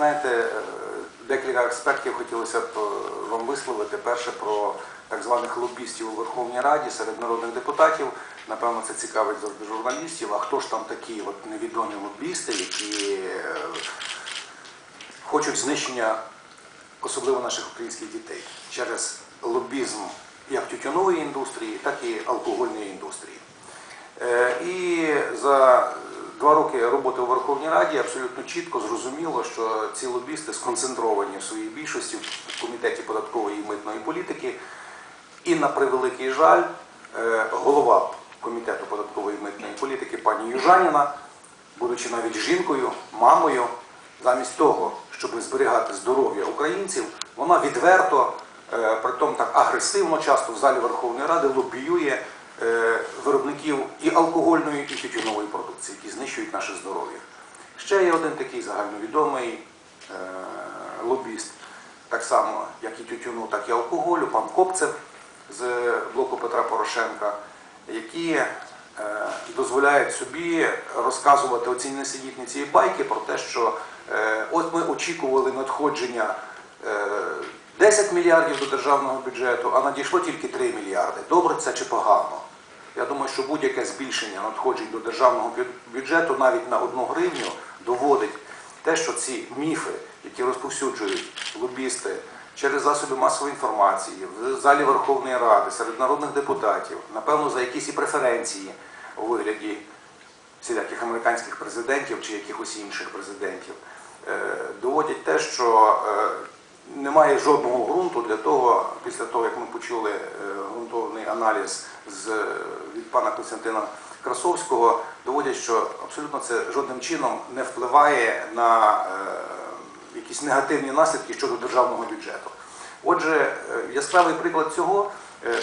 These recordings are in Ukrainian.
знаєте, е, декілька аспектів хотілося б е, вам висловити. Перше про так званих лобістів у Верховній Раді серед народних депутатів. Напевно, це цікавить завжди журналістів. А хто ж там такі от невідомі лобісти, які е, хочуть знищення особливо наших українських дітей через лобізм як тютюнової індустрії, так і алкогольної індустрії. І за два роки роботи у Верховній Раді абсолютно чітко зрозуміло, що ці лобісти сконцентровані в своїй більшості в комітеті податкової і митної політики. І на превеликий жаль, е, голова комітету податкової і митної політики пані Южаніна, будучи навіть жінкою, мамою, замість того, щоб зберігати здоров'я українців, вона відверто, е, притом так агресивно, часто в залі Верховної Ради лобіює виробників і алкогольної, і тютюнової продукції, які знищують наше здоров'я. Ще є один такий загальновідомий е, лобіст, так само, як і тютюну, так і алкоголю, пан Копцев з блоку Петра Порошенка, які е, дозволяють собі розказувати оці несенітниці і байки про те, що е, от ми очікували надходження е, 10 мільярдів до державного бюджету, а надійшло тільки 3 мільярди. Добре це чи погано? Я думаю, що будь-яке збільшення надходжень до державного бю- бюджету навіть на одну гривню доводить те, що ці міфи, які розповсюджують лобісти через засоби масової інформації, в залі Верховної Ради, серед народних депутатів, напевно, за якісь і преференції у вигляді всіляких американських президентів чи якихось інших президентів, е, доводять те, що е, немає жодного ґрунту для того, після того, як ми почули е, ґрунтовний аналіз е, від пана Костянтина Красовського, доводять, що абсолютно це жодним чином не впливає на е, якісь негативні наслідки щодо державного бюджету. Отже, яскравий приклад цього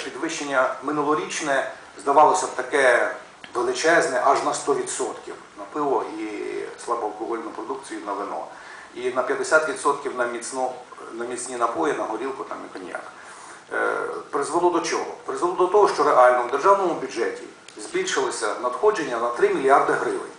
підвищення минулорічне здавалося б таке величезне аж на 100% на пиво і слабоалкогольну продукцію на вино. І на 50% на, міцну, на міцні напої, на горілку там, і коньяк. Е, Призвело до чого? Призвело до того, що реально в державному бюджеті збільшилося надходження на 3 мільярди гривень.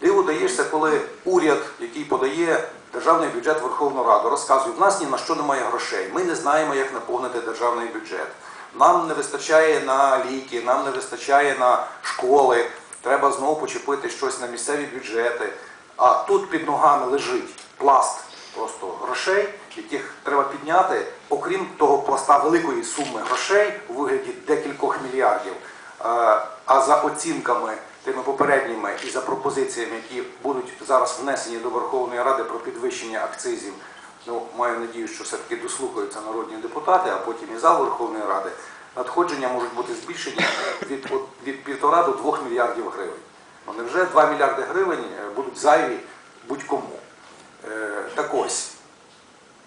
Диву даєшся, коли уряд, який подає державний бюджет Верховну Раду, розказує, в нас ні на що немає грошей, ми не знаємо, як наповнити державний бюджет. Нам не вистачає на ліки, нам не вистачає на школи, треба знову почепити щось на місцеві бюджети. А тут під ногами лежить пласт просто грошей, яких треба підняти, окрім того пласта великої суми грошей у вигляді декількох мільярдів. Е, А за оцінками тими попередніми і за пропозиціями, які будуть зараз внесені до Верховної Ради про підвищення акцизів, ну маю надію, що все-таки дослухаються народні депутати, а потім і зал Верховної Ради. Надходження можуть бути збільшені від, від півтора до двох мільярдів гривень. Ну, невже 2 мільярди гривень е, будуть зайві будь-кому? Е, Так ось,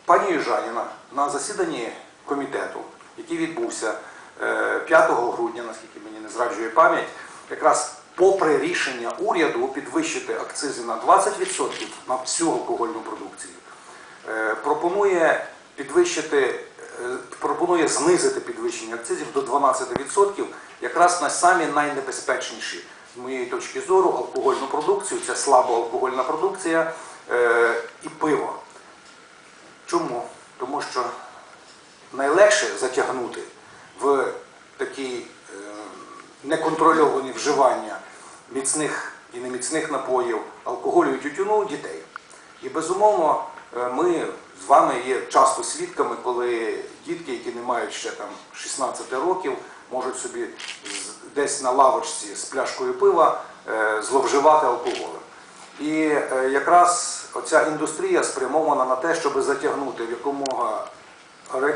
Пані Южаніна на засіданні комітету, який відбувся е, 5 грудня, наскільки мені не зраджує пам'ять, якраз попри рішення уряду підвищити акцизи на 20% на всю алкогольну продукцію, е, пропонує підвищити, е, пропонує знизити підвищення акцизів до 12% якраз на самі найнебезпечніші, з моєї точки зору, алкогольну продукцію, це слабоалкогольна продукція. е, і пиво. Чому? Тому що найлегше затягнути в такі е, неконтрольовані вживання міцних і неміцних напоїв, алкоголю і тютюну дітей. І безумовно, е, ми з вами є часто свідками, коли дітки, які не мають ще там 16 років, можуть собі десь на лавочці з пляшкою пива е, зловживати алкоголем. І е, якраз оця індустрія спрямована на те, щоб затягнути в якомога е,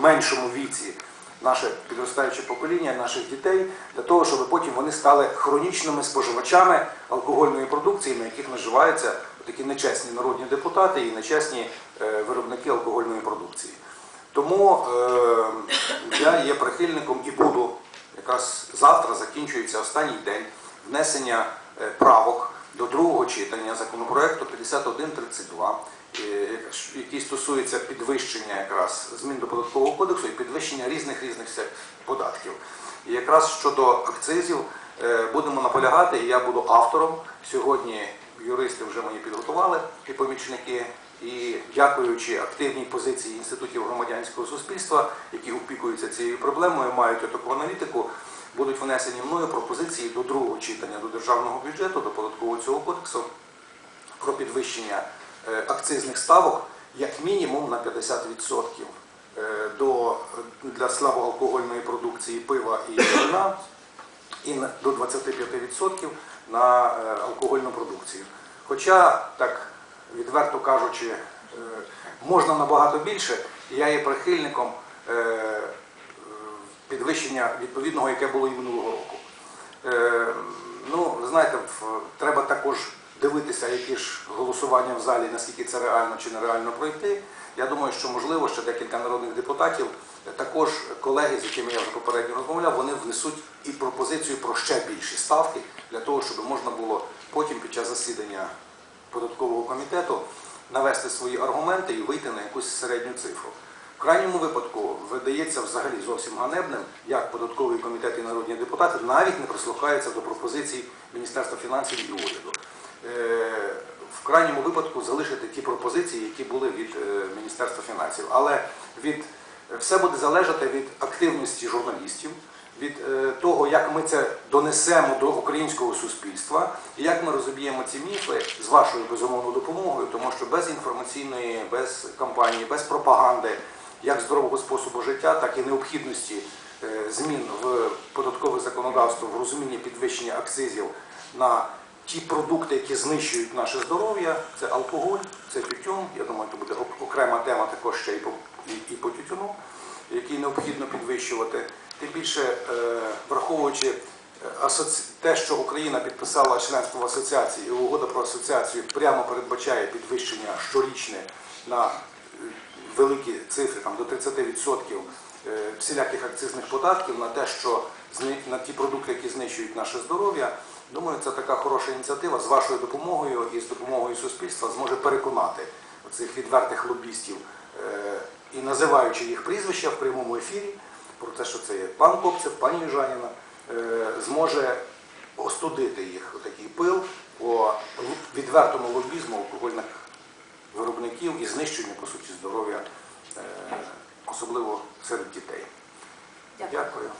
меншому віці наше підростаюче покоління, наших дітей, для того, щоб потім вони стали хронічними споживачами алкогольної продукції, на яких наживаються такі нечесні народні депутати і нечесні е, виробники алкогольної продукції. Тому я є прихильником і буду якраз завтра закінчується останній день внесення правок до другого читання законопроекту 5132, е, який стосується підвищення якраз змін до податкового кодексу і підвищення різних різних податків. І якраз щодо акцизів е, будемо наполягати, і я буду автором. Сьогодні юристи вже мені підготували і помічники, І дякуючи активній позиції інститутів громадянського суспільства, які опікуються цією проблемою, мають таку аналітику, будуть внесені мною пропозиції до другого читання до державного бюджету, до податкового цього кодексу про підвищення е, акцизних ставок як мінімум на 50% е, до, для слабоалкогольної продукції пива і вина і до 25% на е, алкогольну продукцію. Хоча, так відверто кажучи, можна набагато більше, я є прихильником підвищення відповідного, яке було і минулого року. Е, Ну, ви знаєте, треба також дивитися, які ж голосування в залі, наскільки це реально чи нереально пройти. Я думаю, що можливо ще декілька народних депутатів, також колеги, з якими я вже попередньо розмовляв, вони внесуть і пропозицію про ще більші ставки для того, щоб можна було потім під час засідання податкового комітету навести свої аргументи і вийти на якусь середню цифру. В крайньому випадку видається взагалі зовсім ганебним, як податковий комітет і народні депутати навіть не прислухаються до пропозицій Міністерства фінансів і уряду. Е, В крайньому випадку залишити ті пропозиції, які були від е, Міністерства фінансів. Але від все буде залежати від активності журналістів, від е, того, як ми це донесемо до українського суспільства, і як ми розоб'ємо ці міфи з вашою безумовно допомогою, тому що без інформаційної, без кампанії, без пропаганди, як здорового способу життя, так і необхідності е, змін в податкове законодавство в розумінні підвищення акцизів на ті продукти, які знищують наше здоров'я, це алкоголь, це тютюн. Я думаю, це буде окрема тема також ще і по, і, і по тютюну, який необхідно підвищувати. Тим більше, е, враховуючи е, те, що Україна підписала членство в асоціації, і угода про асоціацію прямо передбачає підвищення щорічне на великі цифри, там до 30% е, всіляких акцизних податків на те, що на ті продукти, які знищують наше здоров'я. Думаю, це така хороша ініціатива з вашою допомогою і з допомогою суспільства зможе переконати цих відвертих лобістів е, і називаючи їх прізвища в прямому ефірі про те, що це є пан Копцев, пані Южаніна, е, зможе остудити їх такий пил по відвертому лобізму алкогольних виробників і знищення, по суті, здоров'я, е, особливо серед дітей. Дякую. Дякую.